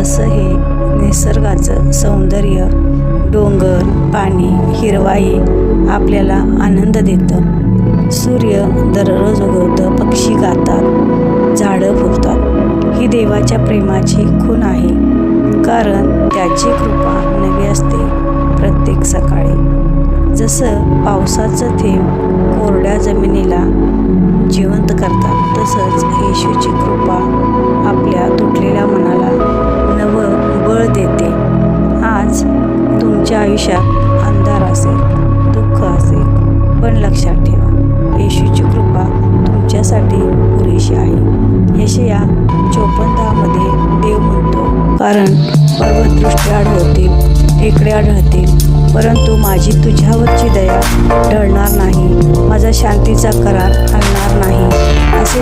जसं हे निसर्गाचं सौंदर्य डोंगर पाणी हिरवाई आपल्याला आनंद देतं. सूर्य दररोज उगवतं पक्षी गातात झाडं फुलतात. ही देवाच्या प्रेमाची खूण आहे. कारण त्याची कृपा नवी असते प्रत्येक सकाळी. जसं पावसाचं थेंब कोरड्या जमिनीला जिवंत करतात तसंच येशूची कृपा आयुष्यात अंधार असेल दुःख असेल पण लक्षात ठेवा येशूची कृपा तुमच्यासाठी पुरेशी आहे. यशया चोपन्नमध्ये देव म्हणतो कारण पर्वतदृष्ट्या आढळतील टेकड्या आढळतील परंतु माझी तुझ्यावरची दया ढळणार नाही माझा शांतीचा करार हलणार नाही असे